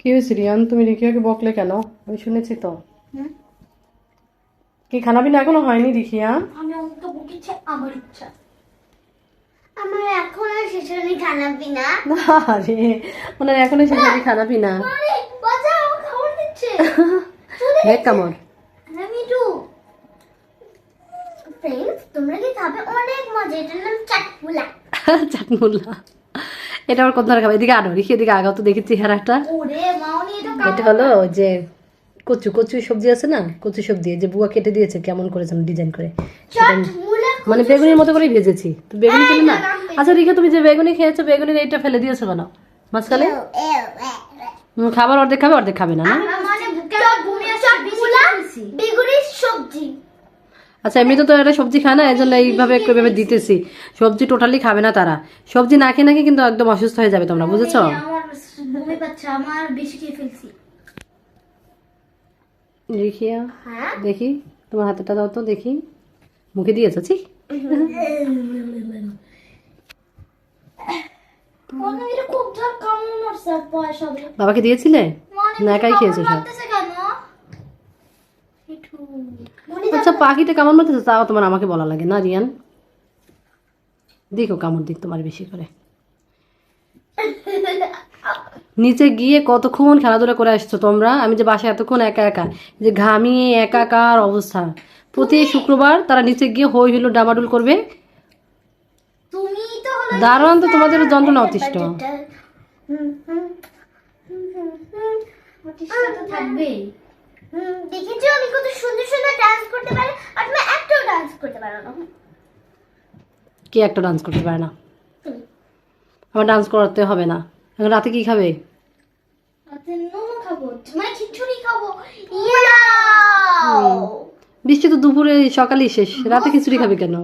কি হয়েছে রিয়ান? তুমি রিকিয়াকে বকলে কেন? আমি শুনেছি তো। কি খানা পিনা এখনও হয়নি রিকিয়া? আমার ইচ্ছা আমার এখন শেষে খানা পিনা। ওনার এখনও শেষ হয়নি খানা পিনা। দেখ কামড়। তোমরা কি খাবে? অনেক মজা এটার নাম চাটপুলা চাটমুল্লা এটা আবার কত ধরে খাবে এদিকে আনো রিকি এদিকে আগাও তো দেখি চেহারাটা। ওরে মাউনি তো এটা হলো ওই যে কচু কচু সবজি আছে না? কচু সবজি এই যে বুয়া কেটে দিয়েছে কেমন করেছেন ডিজাইন করে। মানে বেগুনের মতো করেই ভেজেছি। তো বেগুনি খেলে না? আচ্ছা রিকা তুমি যে বেগুনি খেয়েছো বেগুনির এইটা ফেলে দিয়েছ কেন? মাঝখানে? খাবার অর্ধেক খাবে অর্ধেক খাবে না না মানে চাটপুলা বেগুনের সবজি আচ্ছা এমনি তো এরা সবজি খায় না এই জন্য এইভাবে একটু এভাবে দিতেছি। সবজি টোটালি খাবে না তারা। সবজি না খেয়ে নাকি কিন্তু একদম অসুস্থ হয়ে যাবে তোমরা বুঝেছ? হ্যাঁ? দেখি তোমার হাতেটা দাও তো দেখি। মুখে দিয়েছ ছি। এটা খুব ঝাল কামড় মারছে পয়সা হবে বাবাকে দিয়েছিলে? না একাই খেয়েছো সব মারতেছে কেন একটু মনে আচ্ছা পাখিটা কেমন মারতেছে তাও তোমার আমাকে বলা লাগে না রিয়ান দেখো কামড় দিক তোমার বেশি করে নিচে গিয়ে কতক্ষণ খেলাধুলা করে আসছো তোমরা আমি যে বাসায় এতক্ষণ একা একা যে ঘামিয়ে একাকার অবস্থা প্রতি শুক্রবার তারা নিচে গিয়ে হই হইল ডামাডুল করবে দারুণ তো তোমাদের যন্ত্রণা অতিষ্ঠ অতিষ্ঠ তো থাকবেই দেখেছ? আমি কত সুন্দর সুন্দর ডান্স করতে পারি আর তুমি একটাও ডান্স করতে পারো না। কে একটা ডান্স করতে পারে না? আমার ডান্স করাতে হবে না। এখন রাতে কি খাবে? রাতে মোমো খাব তোমার খিচুড়ি খাব। বৃষ্টি তো দুপুরে সকালেই শেষ। রাতে খিচুড়ি খাবে কেন?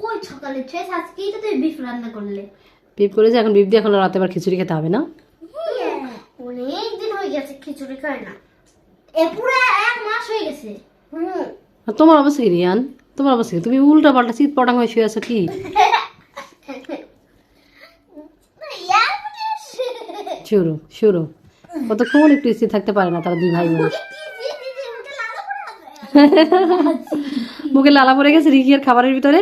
কই সকালে শেষ? আজকেই তো তুমি বিফ রান্না করলে। পিপ করেছে এখন বিপ দিয়ে এখন রাতে আবার খিচুড়ি খেতে হবে না? অনেক দিন হয়ে গেছে খিচুড়ি খাই না। এ পুরো এক মাস হয়ে গেছে। হুম। আর তোমার অবস্থা কি রিয়ান? তোমার অবস্থা তুমি উল্টা পাল্টা শীত পটাং হয়ে শুয়ে আছো কি? শুরু শুরু। কতক্ষণ একটু স্থির থাকতে পারে না তারা দুই ভাই বোন? মুখে লালা পড়ে গেছে রিকির খাবারের ভিতরে?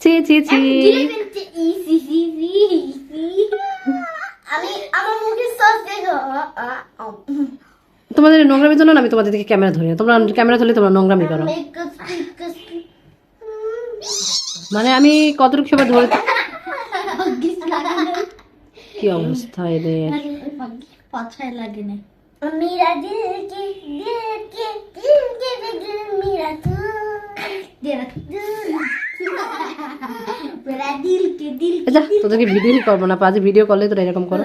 ছি ছি ছি। আমি আমার মুখে সস দেখো তোমাদের নোংরামির জন্য না আমি তোমাদের দিকে ক্যামেরা ধরি না। তোমরা ক্যামেরা ধরলে তোমরা নোংরামি করো। মানে আমি কতটুকু সময় ধরে কি অবস্থা এদের? লাগে না তোদেরকে ভিডিও করব না আজ ভিডিও করলে তোরা এরকম করো।